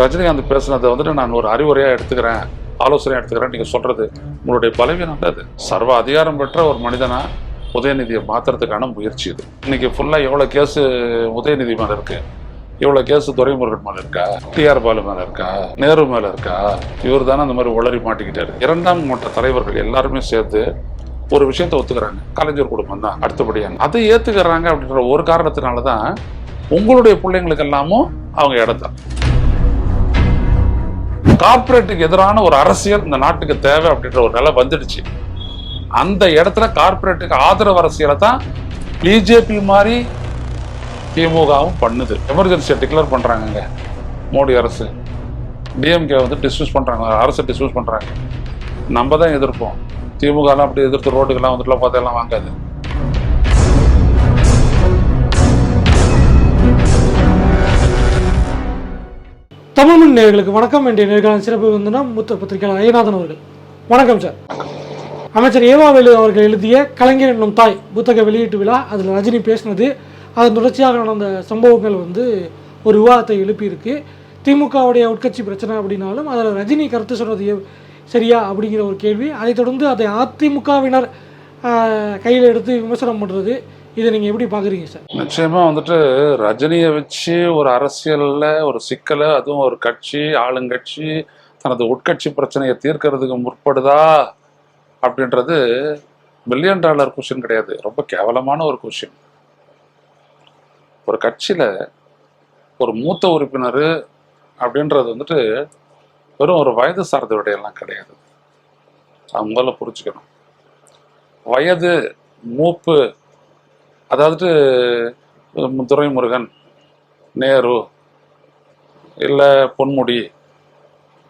ரஜினிகாந்த் பேசுனதை வந்துட்டு நான் ஒரு அறிவுரையாக எடுத்துக்கிறேன் ஆலோசனையாக எடுத்துக்கிறேன். நீங்கள் சொல்கிறது உங்களுடைய பலவீனம் அது. சர்வ அதிகாரம் பெற்ற ஒரு மனிதனாக உதயநிதியை மாற்றுறதுக்கான முயற்சி இது. இன்னைக்கு ஃபுல்லாக எவ்வளோ கேஸு உதயநிதி மேலே இருக்கு? இவ்வளோ கேஸ் துரைமுருகன் மேலே இருக்கா? டிஆர் பாலு மேலே இருக்கா? நேரு மேலே இருக்கா? இவர் தானே அந்த மாதிரி உளறி மாட்டிக்கிட்டாரு. இரண்டாம் மற்ற தலைவர்கள் எல்லாருமே சேர்த்து ஒரு விஷயத்தை ஒத்துக்கிறாங்க. கலைஞர் குடும்பம் தான் அடுத்தபடியாக அதை ஏற்றுக்கிறாங்க அப்படின்ற ஒரு காரணத்தினால தான் உங்களுடைய பிள்ளைங்களுக்கு எல்லாமும் அவங்க இடத்தான் கார்பரேட்டுக்கு எதிரான ஒரு அரசியல் இந்த நாட்டுக்கு தேவை அப்படின்ற ஒரு நிலை வந்துடுச்சு. அந்த இடத்துல கார்ப்பரேட்டுக்கு ஆதரவு அரசியலை தான் பிஜேபி மாதிரி திமுகவும் பண்ணுது. எமர்ஜென்சியை டிக்ளேர் பண்ணுறாங்க மோடி அரசு. டிஎம்கே வந்து டிஸ்மிஸ் பண்ணுறாங்க அரசை டிஸ்மிஸ் பண்ணுறாங்க நம்ம தான் எதிர்ப்போம். திமுகலாம் அப்படி எதிர்த்து ரோட்டுக்கெல்லாம் வந்துட்டுலாம் பார்த்தெல்லாம் வாங்காது. தமிழ்மண் நேர்களுக்கு வணக்கம். என்ற நேர்காணல் சிறப்பு வந்துனா மூத்த பத்திரிகையாளர் ஐயநாதன் அவர்கள். வணக்கம் சார். அமைச்சர் ஏவாவேலு அவர்கள் எழுதிய கலைஞர் என்னும் தாய் புத்தக வெளியீட்டு விழா. அதில் ரஜினி பேசினது. அதன் தொடர்ச்சியாக நடந்த சம்பவங்கள் வந்து ஒரு விவாதத்தை எழுப்பியிருக்கு. திமுகவுடைய உட்கட்சி பிரச்சனை அப்படின்னாலும் அதில் ரஜினி கருத்து சொன்னது சரியா அப்படிங்கிற ஒரு கேள்வி. அதைத் தொடர்ந்து அதை அதிமுகவினர் கையில் எடுத்து விமர்சனம் பண்ணுறது இதை நீங்கள் எப்படி பார்க்குறீங்க சார்? நிச்சயமா வந்துட்டு ரஜினியை வச்சு ஒரு அரசியல்ல ஒரு சிக்கலை அதுவும் ஒரு கட்சி ஆளுங்கட்சி தனது உட்கட்சி பிரச்சனையை தீர்க்கறதுக்கு முற்படுதா அப்படின்றது மில்லியன் டாலர் கொஷின் கிடையாது. ரொம்ப கேவலமான ஒரு கொஷின் ஒரு கட்சியில் ஒரு மூத்த உறுப்பினர் அப்படின்றது வந்துட்டு வெறும் ஒரு வயது சார்ந்த விடையெல்லாம் கிடையாது. அது முதல்ல புரிஞ்சுக்கணும். வயது மூப்பு அதாவது துரைமுருகன் நேரு இல்லை பொன்முடி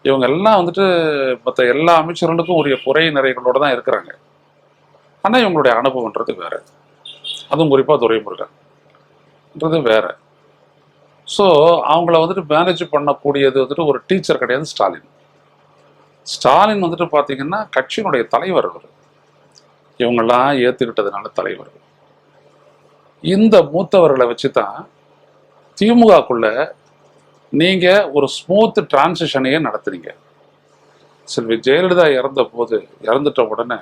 இவங்க எல்லாம் வந்துட்டு மற்ற எல்லா அமைச்சர்களுக்கும் உரிய குறை நிறைகளோடு தான் இருக்கிறாங்க. ஆனால் இவங்களுடைய அனுபவம்ன்றது வேற. அதுவும் குறிப்பாக துரைமுருகன்ன்றது வேற. ஸோ அவங்கள வந்துட்டு மேனேஜ் பண்ணக்கூடியது வந்துட்டு ஒரு டீச்சர் கிடையாது ஸ்டாலின். ஸ்டாலின் வந்துட்டு பார்த்தீங்கன்னா கட்சியினுடைய தலைவர் அவர். இவங்கெல்லாம் ஏற்றுக்கிட்டதுனால தலைவர். இந்த மூத்தவர்களை வச்சு தான் திமுகக்குள்ள நீங்கள் ஒரு ஸ்மூத் டிரான்சிஷனையே நடத்துறீங்க. செல்வி ஜெயலலிதா இறந்த போது இறந்துட்ட உடனே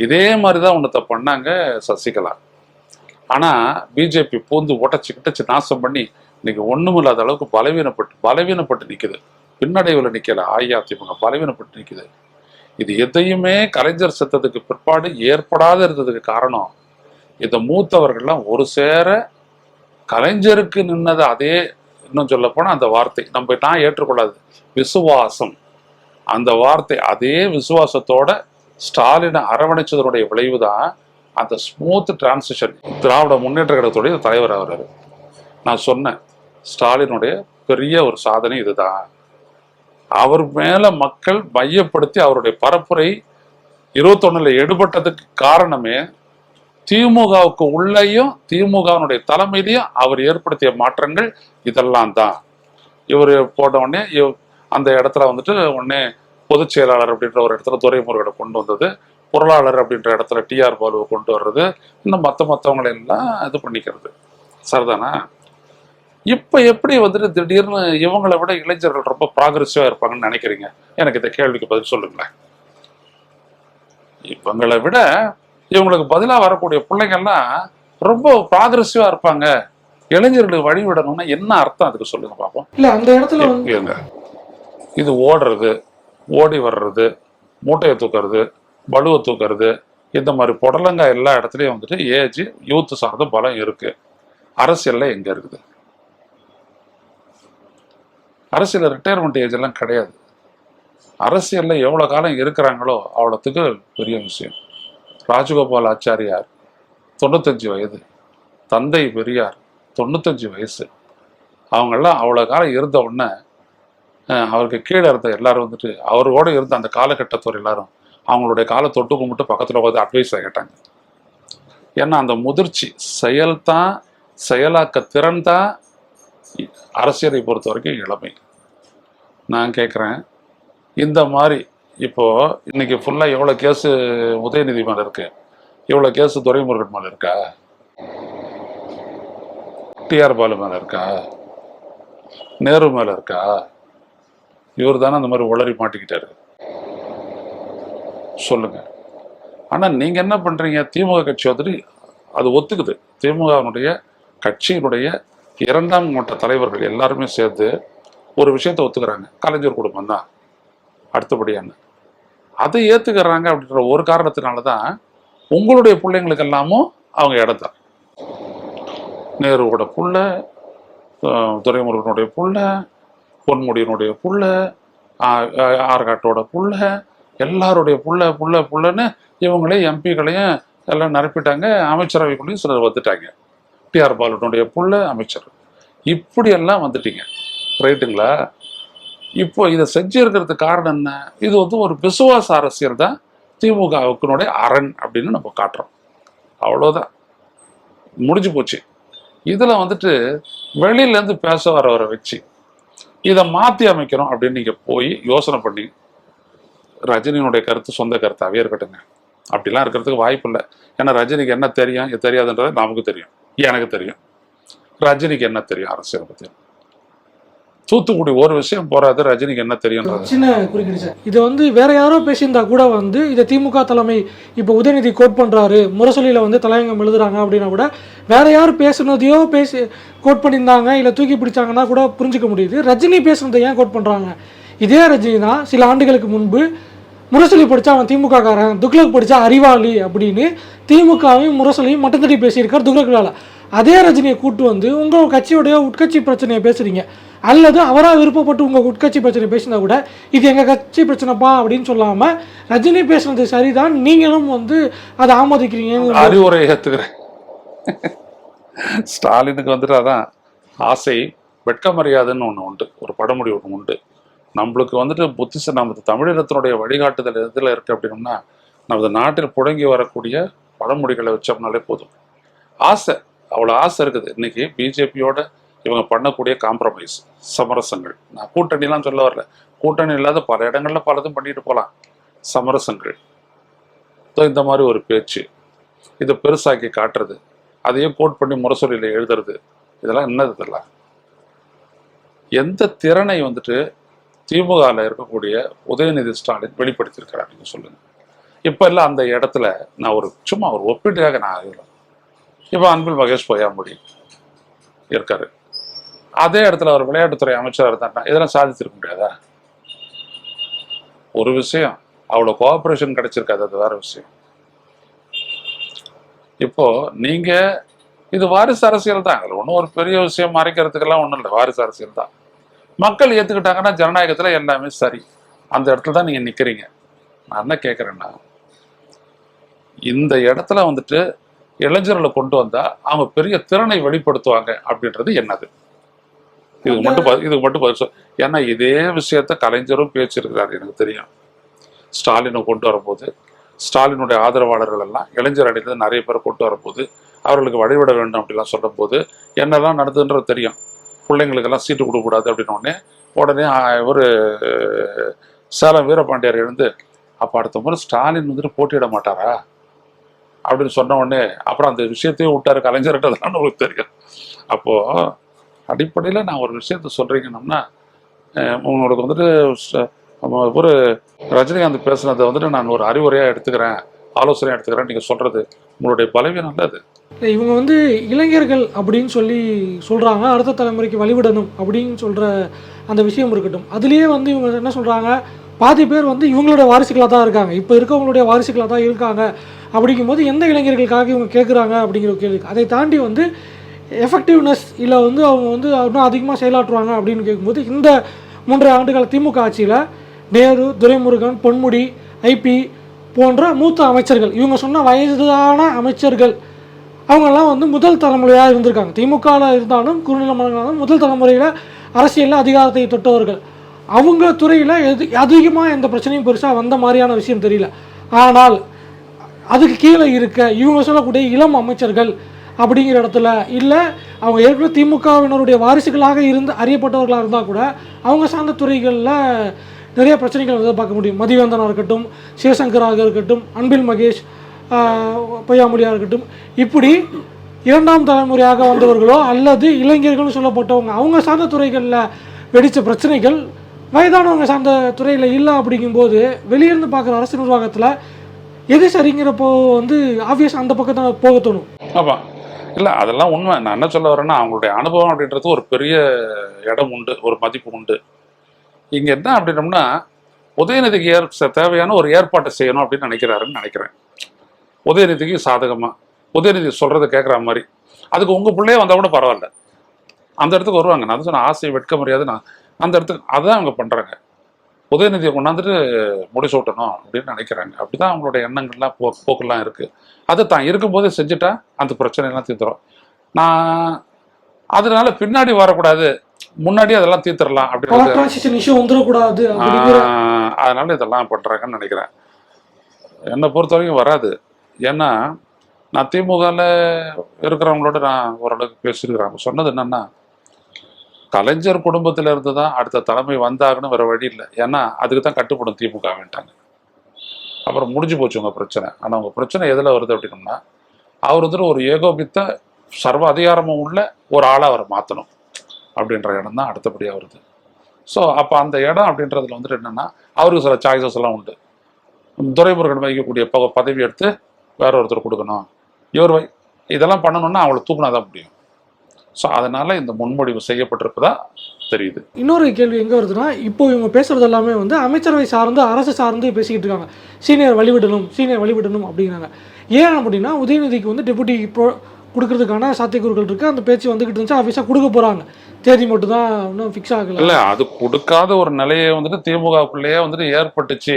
இதே மாதிரி தான் ஒன்றத்தை பண்ணாங்க சசிகலா. ஆனால் பிஜேபி பூந்து உடச்சி கிட்டச்சு நாசம் பண்ணி இன்னைக்கு இல்லாத அளவுக்கு பலவீனப்பட்டு பலவீனப்பட்டு நிற்குது பின்னடைவில் நிற்கல அஇஅதிமுக பலவீனப்பட்டு நிற்குது இது எதையுமே கலைஞர் செத்ததுக்கு பிற்பாடு ஏற்படாத இருந்ததுக்கு காரணம் இந்த மூத்தவர்கள்லாம் ஒரு சேர கலைஞருக்கு நின்னது அதே இன்னும் சொல்ல போனால் அந்த வார்த்தை. நம்ம நான் ஏற்றுக்கொள்ளாது. விசுவாசம். அந்த வார்த்தை அதே விசுவாசத்தோட ஸ்டாலினை அரவணைச்சதனுடைய விளைவு தான் அந்த ஸ்மூத் டிரான்சிஷன் திராவிட முன்னேற்ற கழகத்துடைய தலைவர் ஆகிறாரு நான் சொன்னேன் ஸ்டாலினுடைய பெரிய ஒரு சாதனை இதுதான். அவர் மேல மக்கள் மையப்படுத்தி அவருடைய பரப்புரை இருபத்தொன்னுல எடுபட்டதுக்கு காரணமே திமுகவுக்கு உள்ளேயும் திமுகவினுடைய தலைமையிலையும் அவர் ஏற்படுத்திய மாற்றங்கள் இதெல்லாம் தான். இவர் போட்ட உடனே இவ்- அந்த இடத்துல வந்துட்டு உடனே பொதுச் செயலாளர் அப்படின்ற ஒரு இடத்துல துறைமுருகனை கொண்டு வந்தது. பொருளாளர் அப்படின்ற இடத்துல டிஆர் பாலுவை கொண்டு வர்றது. இன்னும் மற்ற மற்றவங்களெல்லாம் இது பண்ணிக்கிறது. சரிதானா? இப்போ எப்படி வந்துட்டு திடீர்னு இவங்களை விட இளைஞர்கள் ரொம்ப ப்ராக்ரெசிவாக இருப்பாங்கன்னு நினைக்கிறீங்க? எனக்கு இந்த கேள்விக்கு பதில் சொல்லுங்களேன். இவங்களை விட இவங்களுக்கு பதிலாக வரக்கூடிய பிள்ளைங்கள்லாம் ரொம்ப ப்ராக்ரெசிவாக இருப்பாங்க. இளைஞர்களுக்கு வழி விடணும்னா என்ன அர்த்தம் அதுக்கு சொல்லுங்க பார்ப்போம் இல்லை அந்த இடத்துல இருங்க இது ஓடுறது ஓடி வர்றது மூட்டையை தூக்குறது பலுவை தூக்குறது இந்த மாதிரி புடலங்காய் எல்லா இடத்துலையும் வந்துட்டு ஏஜ் யூத் சார்ந்த பலம் இருக்கு. அரசியல்ல எங்க இருக்குது? அரசியல் ரிட்டையர்மெண்ட் ஏஜ் எல்லாம் கிடையாது. அரசியல்ல எவ்வளவு காலம் இருக்கிறாங்களோ அவ்வளோத்துக்கு பெரிய விஷயம். ராஜகோபால் ஆச்சாரியார் தொண்ணூத்தஞ்சு வயது. தந்தை பெரியார் தொண்ணூத்தஞ்சு வயசு. அவங்கெல்லாம் அவ்வளோ காலம் இருந்த உடனே அவருக்கு கீழே இருந்த எல்லாரும் வந்துட்டு அவரோட இருந்த அந்த காலகட்டத்தோர் எல்லாரும் அவங்களுடைய காலை தொட்டு கும்பிட்டு பக்கத்தில் உட்காந்து அட்வைஸ் கேட்டாங்க. ஏன்னா அந்த முதிர்ச்சி செயல்தான் செயலாக்க திறன் தான் அரசியலை பொறுத்த வரைக்கும் இளமை. நான் கேட்குறேன் இந்த மாதிரி இப்போ இன்னைக்கு ஃபுல்லாக எவ்வளோ கேஸு உதயநிதி மேலே இருக்கு? எவ்வளோ கேஸு துரைமுருகன் மேலே இருக்கா? டிஆர் பாலு மேலே இருக்கா? நேரு மேலே இருக்கா? இவர் தானே அந்த மாதிரி உளறி மாட்டிக்கிட்டாரு. சொல்லுங்க. ஆனா நீங்க என்ன பண்றீங்க? திமுக கட்சி வந்துட்டு அது ஒத்துக்குது. திமுகவினுடைய கட்சியினுடைய இரண்டாம் மட்ட தலைவர்கள் எல்லாருமே சேர்ந்து ஒரு விஷயத்தை ஒத்துக்கிறாங்க. கலைஞர் குடும்பம் தான் அடுத்தபடியான அதை ஏற்றுக்கிறாங்க அப்படின்ற ஒரு காரணத்தினால தான் உங்களுடைய பிள்ளைங்களுக்கு எல்லாமும் அவங்க இடத்தான் நேருவோட புள்ள துறைமுருகனுடைய துரைமுருகனுடைய புள்ள பொன்முடியினுடைய புள்ள ஆர்காட்டோட ஆற்காட்டோட புள்ள எல்லாருடைய புள்ள புள்ள புள்ளன்னு இவங்களே எம்பிக்களையும் எல்லாம் நிரப்பிட்டாங்க அமைச்சரவைக்குள்ளேயும் சிலர் வந்துட்டாங்க. டிஆர் பாலுனுடைய புள்ள அமைச்சர். இப்படியெல்லாம் வந்துட்டீங்க. ரைட்டுங்களா இப்போ இதை செஞ்சிருக்கிறதுக்கு காரணம் என்ன? இது வந்து ஒரு விசுவாச அரசியல் தான். திமுகவுக்குனுடைய அரண் அப்படின்னு நம்ம காட்டுறோம். அவ்வளோதான் முடிஞ்சு போச்சு. இதில் வந்துட்டு வெளியிலேருந்து பேச வரவரை வச்சு இதை மாற்றி அமைக்கிறோம் அப்படின்னு நீங்கள் போய் யோசனை பண்ணி ரஜினியினுடைய கருத்து சொந்த கருத்தாவே இருக்கட்டுங்க. அப்படிலாம் இருக்கிறதுக்கு வாய்ப்பு இல்லை. ஏன்னா ரஜினிக்கு என்ன தெரியும்? இது தெரியாதுன்றது நமக்கு தெரியும். எனக்கு தெரியும். ரஜினிக்கு என்ன தெரியும் அரசியல் பற்றி தூத்துக்குடி ஒரு விஷயம் போறாது ரஜினிக்கு என்ன தெரியும் சின்ன சார் இது வந்து வேற யாரோ பேசியிருந்தா கூட வந்து இதை திமுக தலைமை இப்போ உதயநிதி கோட் பண்றாரு முரசொலியில் வந்து தலையங்கம் எழுதுறாங்க அப்படின்னா கூட வேற யார் பேசுனதையோ பேசி கோட் பண்ணியிருந்தாங்க இல்லை தூக்கி பிடிச்சாங்கன்னா கூட புரிஞ்சுக்க முடியுது. ரஜினி பேசுனதை ஏன் கோட் பண்றாங்க? இதே ரஜினி தான் சில ஆண்டுகளுக்கு முன்பு முரசொலி படிச்சா அவன் திமுக காரன் துக்ளக் படிச்சா அறிவாளி அப்படின்னு திமுகவையும் முரசொலியும் மட்டும் தட்டி பேசியிருக்கார் துக்ளக் அதே ரஜினியை கூட்டு வந்து உங்கள் கட்சியோடைய உட்கட்சி பிரச்சனையை பேசுறீங்க. அல்லது அவராக விருப்பப்பட்டு உங்கள் உட்கட்சி பிரச்சனை பேசினா கூட இது எங்கள் கட்சி பிரச்சனைப்பா? அப்படின்னு சொல்லாமல் ரஜினி பேசுனது சரிதான் நீங்களும் வந்து அதை ஆமோதிக்கிறீங்க அறிவுரை ஏற்றுக்கிறேன் ஸ்டாலினுக்கு வந்துட்டு அதான் ஆசை வெட்க மரியாதைன்னு ஒன்று உண்டு ஒரு படமொழி ஒன்று உண்டு. நம்மளுக்கு வந்துட்டு புத்திச நமது தமிழினத்தினுடைய வழிகாட்டுதல் எதில் இருக்குது அப்படின்னா நமது நாட்டில் புழங்கி வரக்கூடிய பழமொழிகளை வச்சோம்னாலே போதும். ஆசை. அவ்வளோ ஆசை இருக்குது. இன்னைக்கு பிஜேபியோட இவங்க பண்ணக்கூடிய காம்ப்ரமைஸ் சமரசங்கள். நான் கூட்டணிலாம் சொல்ல வரல. கூட்டணி இல்லாத பல இடங்கள்ல பலதும் பண்ணிட்டு போகலாம் சமரசங்கள். இந்த மாதிரி ஒரு பேச்சு. இதை பெருசாக்கி காட்டுறது. அதையும் கோட் பண்ணி முரசொலியில் எழுதுறது. இதெல்லாம் என்னது இதெல்லாம்? எந்த திறனை வந்துட்டு திமுகவில் இருக்கக்கூடிய உதயநிதி ஸ்டாலின் வெளிப்படுத்தியிருக்கிறார்? நீங்கள் சொல்லுங்கள் இப்போ எல்லாம் அந்த இடத்துல நான் ஒரு சும்மா ஒரு ஒப்பீட்டுக்காக நான் ஆகல இப்போ அன்பில் மகேஷ் பொய்யாமொழி இருக்காரு. அதே இடத்துல அவர் விளையாட்டுத்துறை அமைச்சராக இருந்தாருன்னா இதெல்லாம் சாதிச்சிருக்க முடியாதா? ஒரு விஷயம் அவ்வளோ கோஆப்ரேஷன் கிடைச்சிருக்காது அது வேற விஷயம். இப்போ நீங்க இது வாரிசு அரசியல் தான். அதுல ஒன்றும் ஒரு பெரிய விஷயம் மறைக்கிறதுக்கெல்லாம் ஒன்றும் இல்லை வாரிசு அரசியல் தான். மக்கள் ஏத்துக்கிட்டாங்கன்னா ஜனநாயகத்துல எல்லாமே சரி. அந்த இடத்துல தான் நீங்க நிக்கிறீங்க. நான் என்ன கேட்குறேன்னா இந்த இடத்துல வந்துட்டு இளைஞர்களை கொண்டு வந்தா அவங்க பெரிய திறனை வெளிப்படுத்துவாங்க அப்படின்றது என்னது? இதுக்கு மட்டும் ப- இதுக்கு மட்டும் பதில் சொல் ஏன்னா இதே விஷயத்த கலைஞரும் பேச்சிருக்கிறார் எனக்கு தெரியும். ஸ்டாலினை கொண்டு வரும்போது ஸ்டாலினுடைய ஆதரவாளர்கள் எல்லாம் இளைஞர் அணியிலிருந்து நிறைய பேரை கொண்டு வரும்போது அவர்களுக்கு வழிவிட வேண்டும் அப்படிலாம் சொல்லும்போது என்னெல்லாம் நடந்ததுன்றது தெரியும். பிள்ளைங்களுக்கெல்லாம் சீட்டு கொடுக்கக்கூடாது அப்படின்ன உடனே உடனே ஒரு சேலம் வீரபாண்டியர் எழுந்து அப்போ அடுத்த முறை ஸ்டாலின் வந்துட்டு போட்டியிட மாட்டாரா? அப்படின்னு சொன்ன உடனே அப்புறம் அந்த விஷயத்தையும் விட்டாரு கலைஞர்ன்றதுலாம் உங்களுக்கு தெரியும். அப்போ அடிப்படையில் நான் ஒரு விஷயத்த சொல்றீங்கன்னா உங்களுக்கு வந்துட்டு நம்ம ஒரு ரஜினிகாந்த் பேசுனதை வந்துட்டு நான் ஒரு அறிவுரையாக எடுத்துக்கிறேன் ஆலோசனையாக எடுத்துக்கிறேன். நீங்கள் சொல்றது உங்களுடைய பலவீனம் இல்லை அது. இவங்க வந்து இளைஞர்கள் அப்படின்னு சொல்லி சொல்கிறாங்க அடுத்த தலைமுறைக்கு வழிவிடணும் அப்படின்னு சொல்கிற அந்த விஷயம் இருக்கட்டும். அதுலேயே வந்து இவங்க என்ன சொல்கிறாங்க பாதி பேர் வந்து இவங்களோட வாரிசுகளாக தான் இருக்காங்க. இப்போ இருக்கவங்களுடைய வாரிசுகளாக தான் இருக்காங்க. அப்படிங்கும்போது எந்த இளைஞர்களுக்காக இவங்க கேட்குறாங்க அப்படிங்கிற கேள்வி அதை தாண்டி வந்து எஃபெக்டிவ்னஸ் இல்லை வந்து அவங்க வந்து இன்னும் அதிகமாக செயலாற்றுவாங்க அப்படின்னு கேட்கும்போது இந்த மூன்றரை ஆண்டுகால திமுக ஆட்சியில் நேரு துரைமுருகன் பொன்முடி ஐபி போன்ற மூத்த அமைச்சர்கள் இவங்க சொன்ன வயதான அமைச்சர்கள் அவங்கெல்லாம் வந்து முதல் தலைமுறையாக இருந்திருக்காங்க. திமுகவில் இருந்தாலும் குறுநில மன்னர்களாலும் முதல் தலைமுறையில் அரசியலில் அதிகாரத்தை தொட்டவர்கள். அவங்க துறையில் எது அதிகமாக எந்த பிரச்சனையும் பெருசாக வந்த மாதிரியான விஷயம் தெரியல. ஆனால் அதுக்கு கீழே இருக்க இவங்க சொல்லக்கூடிய இளம் அமைச்சர்கள் அப்படிங்கிற இடத்துல இல்லை அவங்க ஏற்கனவே திமுகவினருடைய வாரிசுகளாக இருந்து அறியப்பட்டவர்களாக இருந்தால் கூட அவங்க சார்ந்த துறைகளில் நிறைய பிரச்சனைகள் வந்து பார்க்க முடியும். மதிவேந்தனாக இருக்கட்டும் சிவசங்கராக இருக்கட்டும் அன்பில் மகேஷ் பொய்யாமொழியாக இருக்கட்டும் இப்படி இரண்டாம் தலைமுறையாக வந்தவர்களோ அல்லது இளைஞர்கள்னு சொல்லப்பட்டவங்க அவங்க சார்ந்த துறைகளில் வெடித்த பிரச்சனைகள் வயதானவங்க சார்ந்த துறையில் இல்லை அப்படிங்கும்போது வெளியிருந்து பார்க்குற அரசு நிர்வாகத்தில் எது சரிங்கிறப்போ வந்து ஆப்வியஸ் அந்த பக்கம் தான் போக தோணும். ஆமாம் இல்லை அதெல்லாம் உண்மை. நான் என்ன சொல்ல வரேன்னா அவங்களுடைய அனுபவம் அப்படின்றது ஒரு பெரிய இடம் உண்டு ஒரு மதிப்பு உண்டு. இங்கே என்ன அப்படின்னம்னா உதயநிதிக்கு ஏற் தேவையான ஒரு ஏற்பாட்டை செய்யணும் அப்படின்னு நினைக்கிறாருன்னு நினைக்கிறேன். உதயநிதிக்கு சாதகமாக உதயநிதி சொல்கிறத கேட்குற மாதிரி. அதுக்கு உங்கள் பிள்ளையே வந்தால் கூட பரவாயில்ல. அந்த இடத்துக்கு வருவாங்க. நான் சொன்ன ஆசை வெட்க முடியாது நான் அந்த இடத்துக்கு அதான் அவங்க பண்ணுறாங்க உதயநிதியை கொண்டாந்துட்டு முடிசூட்டணும் அப்படின்னு நினைக்கிறாங்க. அப்படிதான் அவங்களுடைய எண்ணங்கள்லாம் போ போக்கெல்லாம் இருக்குது அதை தான் இருக்கும்போதே செஞ்சுட்டா அந்த பிரச்சனையெல்லாம் தீர்த்துரும் நான் அதனால பின்னாடி வரக்கூடாது. முன்னாடி அதெல்லாம் தீர்த்துடலாம் அப்படின்னு அதனால இதெல்லாம் பண்றாங்கன்னு நினைக்கிறேன். என்னை பொறுத்த வரைக்கும் வராது. ஏன்னா நான் திமுகவில் இருக்கிறவங்களோட நான் ஓரளவுக்கு பேசியிருக்கிறேன். சொன்னது என்னன்னா கலைஞர் குடும்பத்தில் இருந்து தான் அடுத்த தலைமை வந்தாகணும் வேற வழி இல்லை. ஏன்னா அதுக்கு தான் கட்டுப்படும் திமுக வேண்டாங்க அப்புறம் முடிஞ்சு போச்சு உங்க பிரச்சனை. ஆனா உங்க பிரச்சனை எதுல வருது அப்படின்னா அவர் வந்துட்டு ஒரு ஏகோபித்த சர்வ அதிகாரமும் உள்ள ஒரு ஆளாக அவரை மாத்தணும் அப்படின்ற இடம் தான் அடுத்தபடியா வருது. ஸோ அப்போ அந்த இடம் அப்படின்றதுல வந்துட்டு என்னன்னா அவருக்கு சில சாய்ஸஸ் எல்லாம் உண்டு. துரைமுருகன் வகிக்கக்கூடிய பதவி எடுத்து வேற ஒருத்தர் கொடுக்கணும். இவர் வை இதெல்லாம் பண்ணணும்னா அவளை தூக்கினா தான் முடியும். ஸோ அதனால இந்த முன்மொழிவு செய்யப்பட்டிருப்பதா தெரியுது. இன்னொரு கேள்வி எங்கே வருதுன்னா இப்போ இவங்க பேசுறது எல்லாமே வந்து அமைச்சரவை சார்ந்து அரசு சார்ந்து பேசிக்கிட்டு இருக்காங்க. சீனியர் வழிவிடணும் சீனியர் வழிவிடணும் அப்படிங்கிறாங்க. ஏன் அப்படின்னா உதயநிதிக்கு வந்து டெபுட்டி ப்ரோ கொடுக்கறதுக்கான சாத்தியக்கூறுகள் இருக்குது அந்த பேச்சு வந்துக்கிட்டு இருந்துச்சு. ஆஃபீஸாக கொடுக்க போகிறாங்க தேதி மட்டும் தான் இன்னும் ஃபிக்ஸ் ஆகல. இல்ல அது கொடுக்காத ஒரு நிலையை வந்துட்டு திமுகக்குள்ளேயே வந்துட்டு ஏற்பட்டுச்சு.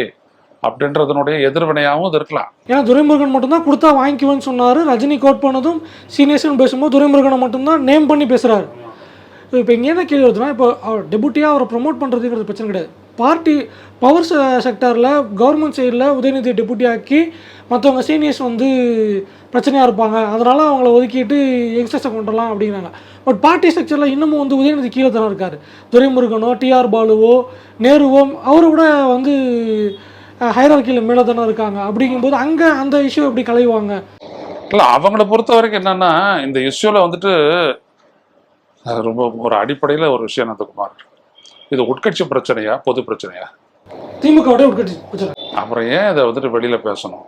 அப்படின்றதனுடைய எதிர்வினையாகவும் இது இருக்கலாம். ஏன்னா துரைமுருகன் மட்டும்தான் கொடுத்தா வாங்கிக்குவேன்னு சொன்னார். ரஜினி கோட் பண்ணதும் சீனியர்ஸ்னு பேசும்போது துரைமுருகனை மட்டும்தான் நேம் பண்ணி பேசுகிறாரு இப்போ இங்கே என்ன கேள்வி வருதுன்னா இப்போ அவர் டெபுட்டியாக அவரை ப்ரொமோட் பண்ணுறதுங்கிறது பிரச்சனை கிடையாது. பார்ட்டி பவர் செக்டரில் கவர்மெண்ட் சைடில் உதயநிதி டெபுட்டி ஆக்கி மற்றவங்க சீனியர்ஸ் வந்து பிரச்சனையாக இருப்பாங்க. அதனால் அவங்கள ஒதுக்கிட்டு யங்ஸ்டர்ஸை கொண்டு வரலாம் அப்படிங்கிறாங்க. பட் பார்ட்டி ஸ்ட்ரக்சரில் இன்னமும் வந்து உதயநிதி கீழே தானே இருக்கார். துரைமுருகனோ டிஆர் பாலுவோ நேருவோ அவரை விட வந்து ஹைரார்கியில் மேலே தானே இருக்காங்க? அப்படிங்கும்போது அங்கே அந்த இஷ்யூ எப்படி களைவாங்க? இல்ல அவங்கள பொறுத்த வரைக்கும் என்னன்னா இந்த இஷ்யூல வந்துட்டு ரொம்ப ஒரு அடிப்படையில ஒரு விஷயம் நந்தகுமார். இது உட்கட்சி பிரச்சனையா பொது பிரச்சனையா? திமுகவோட உட்கட்சி பிரச்சனை. அப்புறம் ஏன் இதை வந்துட்டு வெளியில பேசணும்?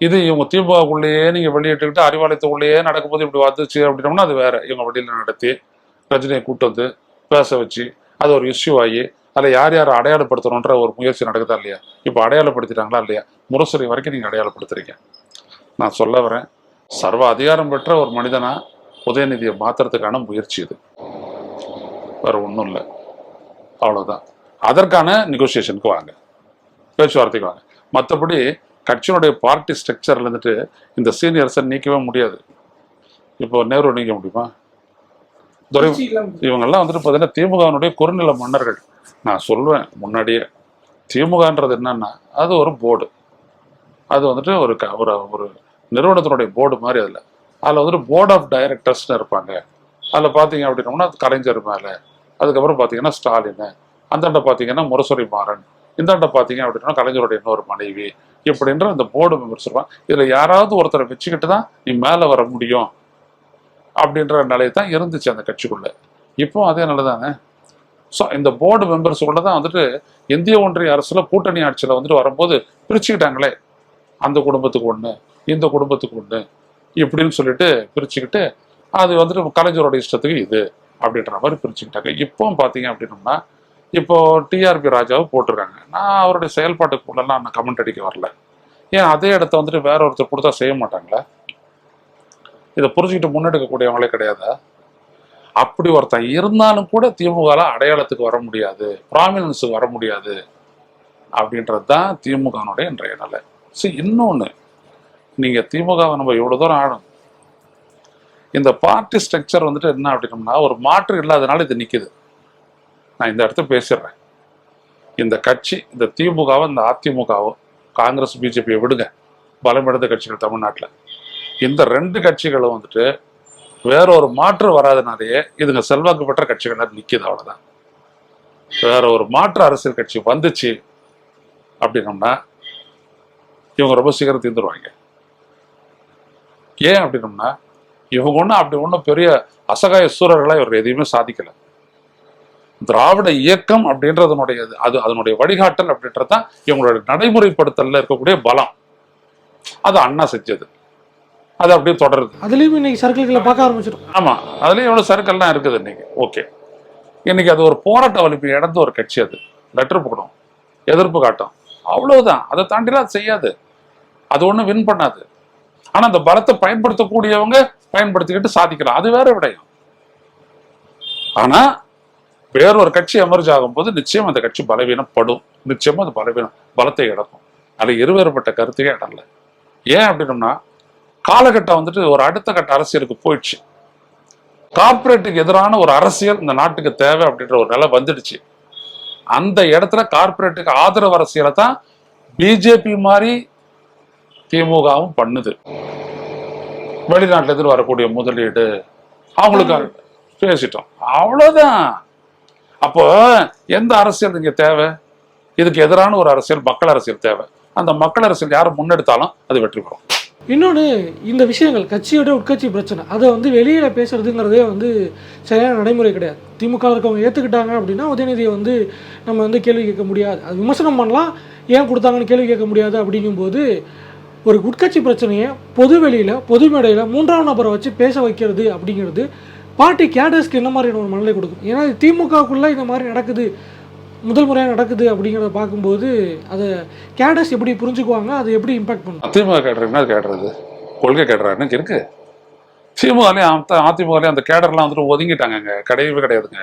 இது இவங்க திமுகக்குள்ளேயே நீங்க வெளியிட்டுக்கிட்டு அறிவாலயத்துக்குள்ளேயே நடக்கும்போது இப்படி வந்துச்சு அப்படின்னோம்னா அது வேற. இவங்க வெளியில நடத்தி ரஜினியை கூட்டு வந்து பேச வச்சு அது ஒரு இஷ்யூ ஆகி அதில் யார் யார் அடையாளப்படுத்தணுன்ற ஒரு முயற்சி நடக்குதா இல்லையா? இப்போ அடையாளப்படுத்திட்டாங்களா இல்லையா? முரசொலி வரைக்கும் நீங்கள் அடையாளப்படுத்துறீங்க. நான் சொல்ல வரேன் சர்வ அதிகாரம் பெற்ற ஒரு மனிதனா உதயநிதியை மாத்துறதுக்கான முயற்சி இது. வேற ஒன்றும் இல்லை. அவ்வளோதான் அதற்கான நெகோசியேஷனுக்கு வாங்க. பேச்சுவார்த்தைக்கு வாங்க. மற்றபடி கட்சியினுடைய பார்ட்டி ஸ்ட்ரக்சர்ல இருந்துட்டு இந்த சீனியர்ஸை நீக்கவே முடியாது. இப்போ நேரு நீக்க முடியுமா? துரை இவங்கெல்லாம் வந்துட்டு பார்த்தீங்கன்னா திமுகவினுடைய குறுநில மன்னர்கள். நான் சொல்லுவேன் முன்னாடியே. திமுகன்றது என்னன்னா அது ஒரு போர்டு. அது வந்துட்டு ஒரு க- ஒரு ஒரு நிறுவனத்தினுடைய போர்டு மாதிரி அதில். அதில் வந்துட்டு போர்ட் ஆஃப் டைரக்டர்ஸ்னு இருப்பாங்க. அதில் பார்த்தீங்க அப்படின்னோம்னா கலைஞர் மேலே. அதுக்கப்புறம் பார்த்தீங்கன்னா ஸ்டாலின். அந்தாண்ட பார்த்தீங்கன்னா முரசொலி மாறன் இந்தாண்ட பார்த்தீங்க அப்படின்னா கலைஞருடைய இன்னொரு மனைவி. இப்படின்ற இந்த போர்டு மெம்பர்ஸ் இருப்பான் இதில் யாராவது ஒருத்தரை வச்சுக்கிட்டு தான் நீ மேலே வர முடியும். அப்படின்ற நிலை தான் இருந்துச்சு அந்த கட்சிக்குள்ள. இப்போ அதே நிலை தானே ஸோ இந்த போர்டு மெம்பர்ஸுக்குள்ள தான் வந்துட்டு இந்திய ஒன்றிய அரசில் கூட்டணி ஆட்சியில் வந்துட்டு வரும்போது பிரிச்சுக்கிட்டாங்களே. அந்த குடும்பத்துக்கு ஒன்று இந்த குடும்பத்துக்கு ஒன்று இப்படின்னு சொல்லிட்டு பிரிச்சுக்கிட்டு அது வந்துட்டு கலைஞரோட இஷ்டத்துக்கு இது அப்படின்ற மாதிரி பிரிச்சுக்கிட்டாங்க. இப்போ பார்த்தீங்க அப்படின்னோம்னா இப்போ டிஆர்பி ராஜாவை போட்டிருக்காங்க. நான் அவருடைய செயல்பாட்டுக்குள்ளெல்லாம் நான் கமெண்ட் அடிக்க வரல. ஏன் அதே இடத்த வந்துட்டு வேற ஒருத்தர் கொடுத்தா செய்ய மாட்டாங்களா? இதை புரிஞ்சுக்கிட்டு முன்னெடுக்கக்கூடியவங்களே கிடையாதா. அப்படி ஒருத்தன் இருந்தாலும் கூட திமுகல அடையாளத்துக்கு வர முடியாது. ப்ராமினன்ஸுக்கு வர முடியாது. அப்படின்றது தான் திமுகனுடைய இன்றைய நிலை. சரி இன்னொன்று நீங்கள் திமுகவை நம்ம இவ்வளோ தூரம் ஆடும் இந்த பார்ட்டி ஸ்ட்ரக்சர் வந்துட்டு என்ன அப்படின்னம்னா ஒரு மாற்று இல்லாதனால இது நிற்கிது நான் இந்த இடத்த பேசிடுறேன். இந்த கட்சி இந்த திமுகவோ இந்த அதிமுகவோ காங்கிரஸ் பிஜேபியை விடுங்க. பலமடைந்த கட்சிகள் தமிழ்நாட்டில். இந்த ரெண்டு கட்சிகளும் வந்துட்டு வேற ஒரு மாற்று வராதனாலேயே இதுங்க செல்வாக்கு பெற்ற கட்சிகளாக நிற்கிது அவ்வளவுதான். வேற ஒரு மாற்று அரசியல் கட்சி வந்துச்சு அப்படின்னோம்னா இவங்க ரொம்ப சீக்கிரம் தீர்ந்துருவாங்க. ஏன் அப்படின்னோம்னா இவங்க ஒன்றும் அப்படி ஒன்றும் பெரிய அசகாய சூரர்களாக இவர் எதையுமே சாதிக்கலை. திராவிட இயக்கம் அப்படின்றதனுடைய அது அதனுடைய வழிகாட்டல் அப்படின்றது தான் இவங்களுடைய நடைமுறைப்படுத்தலில் இருக்கக்கூடிய பலம். அது அண்ணா செஞ்சது. அது அப்படியே தொடருது. அதுலேயும் இன்னைக்கு சர்க்கிள்களை பார்க்க ஆரம்பிச்சிடும் ஆமா அதுலயும் எவ்வளவு சர்க்கிள்லாம் இருக்குது இன்னைக்கு. ஓகே. இன்னைக்கு அது ஒரு போராட்ட வலிப்பு இழந்த ஒரு கட்சி அது. லெட்டர் போடும். எதிர்ப்பு காட்டும். அவ்வளவுதான். அதை தாண்டிலாம் அது செய்யாது. அது ஒண்ணும் வின் பண்ணாது. ஆனா அந்த பலத்தை பயன்படுத்தக்கூடியவங்க பயன்படுத்திக்கிட்டு சாதிக்கலாம். அது வேற விடயம். ஆனா வேற ஒரு கட்சி எமர்ஜ் ஆகும்போது நிச்சயம் அந்த கட்சி பலவீனப்படும். நிச்சயமா அது பலவீனம் பலத்தை இழக்கும். அது இருவேறுபட்ட கருத்துக்கே இடம் இல்லை ஏன் அப்படின்னம்னா காலகட்டம் வந்துட்டு ஒரு அடுத்த கட்ட அரசியலுக்கு போயிடுச்சு. கார்ப்பரேட்டுக்கு எதிரான ஒரு அரசியல் இந்த நாட்டுக்கு தேவை அப்படின்ற ஒரு நிலை வந்துடுச்சு. அந்த இடத்துல கார்ப்பரேட்டுக்கு ஆதரவு அரசியலை தான் பிஜேபி மாதிரி திமுகவும் பண்ணுது. வெளிநாட்டுல இருந்து வரக்கூடிய முதலீடு அவங்களுக்கு பேசிட்டோம். அவ்வளவுதான். அப்போ எந்த அரசியல் இங்க தேவை? இதுக்கு எதிரான ஒரு அரசியல் மக்கள் அரசியல் தேவை. அந்த மக்கள் அரசியல் யாரை முன்னெடுத்தாலும் அது வெற்றி பெறும். இன்னொன்று இந்த விஷயங்கள் கட்சியோட உட்கட்சி பிரச்சனை அதை வந்து வெளியில் பேசுறதுங்கிறதே வந்து சரியான நடைமுறை கிடையாது. திமுக இருக்கவங்க ஏற்றுக்கிட்டாங்க அப்படின்னா உதயநிதியை வந்து நம்ம வந்து கேள்வி கேட்க முடியாது. அது விமர்சனம் பண்ணலாம் ஏன் கொடுத்தாங்கன்னு கேள்வி கேட்க முடியாது அப்படிங்கும்போது ஒரு உட்கட்சி பிரச்சனையை பொது வெளியில் பொது மேடையில் மூன்றாம் நபரை வச்சு பேச வைக்கிறது அப்படிங்கிறது பார்ட்டி கேடர்ஸ்க்கு என்ன மாதிரியான ஒரு மனநிலை கொடுக்கும்? ஏன்னா திமுகவுக்குள்ளே இந்த மாதிரி நடக்குது. முதல் முறையாக நடக்குது அப்படிங்கிறத பார்க்கும்போது அதை கேடர்ஸ் எப்படி புரிஞ்சுக்குவாங்க அதை எப்படி இம்பாக்ட் பண்ணும்? திமுக கேடுறதுன்னா அது கேடுறது கொள்கை கேடுறாருன்னு இருக்கு? திமுகலையும் அதிமுகலையும் அந்த கேடர்லாம் வந்துட்டு ஒதுங்கிட்டாங்க கிடையவே கிடையாதுங்க.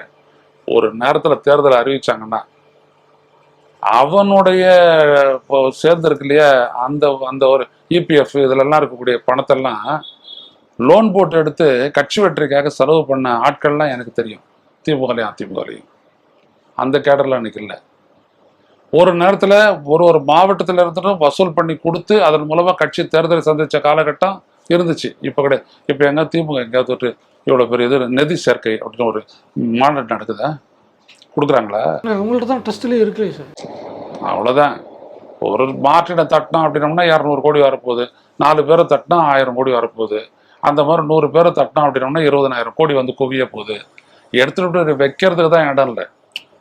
ஒரு நேரத்தில் தேர்தல் அறிவிச்சாங்கன்னா அவனுடைய இப்போ சேர்ந்திருக்கு இல்லையா அந்த அந்த ஒரு இபிஎஃப் இதுலலாம் இருக்கக்கூடிய பணத்தெல்லாம் லோன் போட்டு எடுத்து கட்சி வெற்றிக்காக செலவு பண்ண ஆட்கள்லாம் எனக்கு தெரியும். திமுகலையும் அதிமுகலையும். அந்த கேடர்லாம் இன்னைக்கு இல்லை ஒரு நேரத்துல ஒரு ஒரு மாவட்டத்துல இருந்துட்டும் வசூல் பண்ணி கொடுத்து அதன் மூலமா கட்சி தேர்தலை சந்திச்ச காலகட்டம் இருந்துச்சு. இப்ப கிடையாது இப்ப எங்க திமுக எங்கேயாவது ஒரு இவ்வளவு பெரிய இது நிதி சேர்க்கை அப்படின்னு ஒரு மாநாடு நடக்குதா? கொடுக்குறாங்களா? உங்கள்ட்ட தான் ட்ரஸ்ட்லேயே இருக்கு சார் அவ்வளவுதான். ஒரு மாற்றினை தட்டினோம் அப்படின்னோம்னா இரநூறு கோடி வரப்போகுது. நாலு பேரை தட்டினா ஆயிரம் கோடி வரப்போகுது. அந்த மாதிரி நூறு பேரை தட்டினோம் அப்படின்னோம்னா இருபதனாயிரம் கோடி வந்து குவிய போகுது. எடுத்துட்டு போய் வைக்கிறதுக்கு தான் இடம் இல்லை.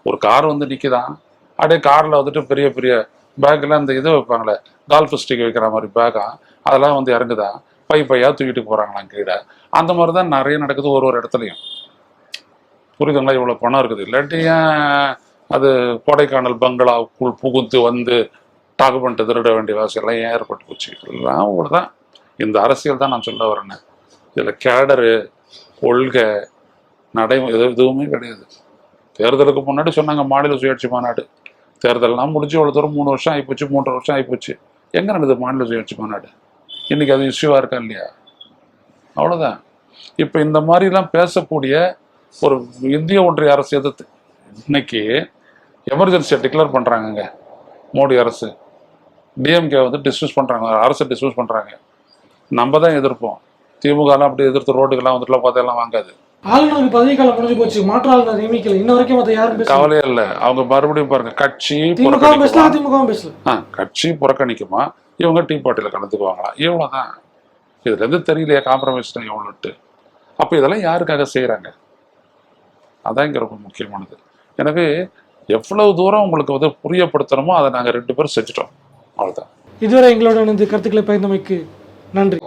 ஒரு கார் வந்து நிற்கிதான் அப்படியே காரில் வந்துட்டு பெரிய பெரிய பேக்கில் அந்த இது வைப்பாங்களே கால்ஃப் ஸ்டிக் வைக்கிற மாதிரி பேக்கா அதெல்லாம் வந்து இறங்குதா பை பையாக தூக்கிட்டு போகிறாங்களாம் கீழே. அந்த மாதிரி தான் நிறைய நடக்குது ஒரு ஒரு இடத்துலையும். புரியுதுங்களா? இவ்வளோ பணம் இருக்குது. இல்லாட்டி ஏன் அது கொடைக்கானல் பங்களாவுக்குள் புகுந்து வந்து டாக்கு பண்ணிட்டு திருட வேண்டிய வாசியெல்லாம் ஏன் ஏற்பட்டு போச்சு? எல்லாம் தான் இந்த அரசியல் தான் நான் சொல்ல வரேன்னு இதில் கேடரு கொள்கை நடைமுறை எது எதுவுமே கிடையாது. தேர்தலுக்கு முன்னாடி சொன்னாங்க மாநில சுயாட்சி மாநாடு. தேர்தல்லாம் முடிஞ்சு இவ்வளோ தூரம் மூணு வருஷம் ஆகிப்போச்சு மூன்றரை வருஷம் ஆகிப்போச்சு எங்கே நடந்தது மாநில சுயாட்சி மாநாடு? இன்றைக்கி அது இஷ்யூவாக இருக்கா இல்லையா? அவ்வளோதான் இப்போ இந்த மாதிரிலாம் பேசக்கூடிய ஒரு இந்திய ஒன்றிய அரசு எதிர்த்து இன்னைக்கு எமர்ஜென்சியை டிக்ளேர் பண்ணுறாங்கங்க மோடி அரசு. டிஎம்கே வந்து டிஸ்மிஸ் பண்ணுறாங்க அரசை டிஸ்மிஸ் பண்ணுறாங்க நம்ம தான் எதிர்ப்போம். திமுகலாம் அப்படி எதிர்த்து ரோட்டுக்கெல்லாம் வந்துட்டுலாம் பார்த்தெல்லாம் வாங்காது. ஆளுநருக்கு பதவி காலம் முடிஞ்சு போச்சு. மாற்று ஆளுநர் நியமிக்கல. இன்ன வரைக்கும் அதை யாரும் கவலையே இல்லை. அவங்க மறுபடியும் பாருங்க கட்சி திமுகவும் பேசல அதிமுகவும் பேசல. கட்சி புறக்கணிக்குமா? இவங்க டீ பார்ட்டியில் கலந்துக்குவாங்களா? இவ்வளோதான் இதுல இருந்து தெரியலையா காம்ப்ரமைஸ் எவ்வளோட்டு அப்போ இதெல்லாம் யாருக்காக செய்கிறாங்க அதான் இங்கே ரொம்ப முக்கியமானது. எனவே எவ்வளவு தூரம் உங்களுக்கு வந்து புரியப்படுத்தணுமோ அதை நாங்கள் ரெண்டு பேரும் செஞ்சுட்டோம். அவ்வளோதான் இதுவரை எங்களோட இணைந்து கருத்துக்களை பகிர்ந்தமைக்கு நன்றி.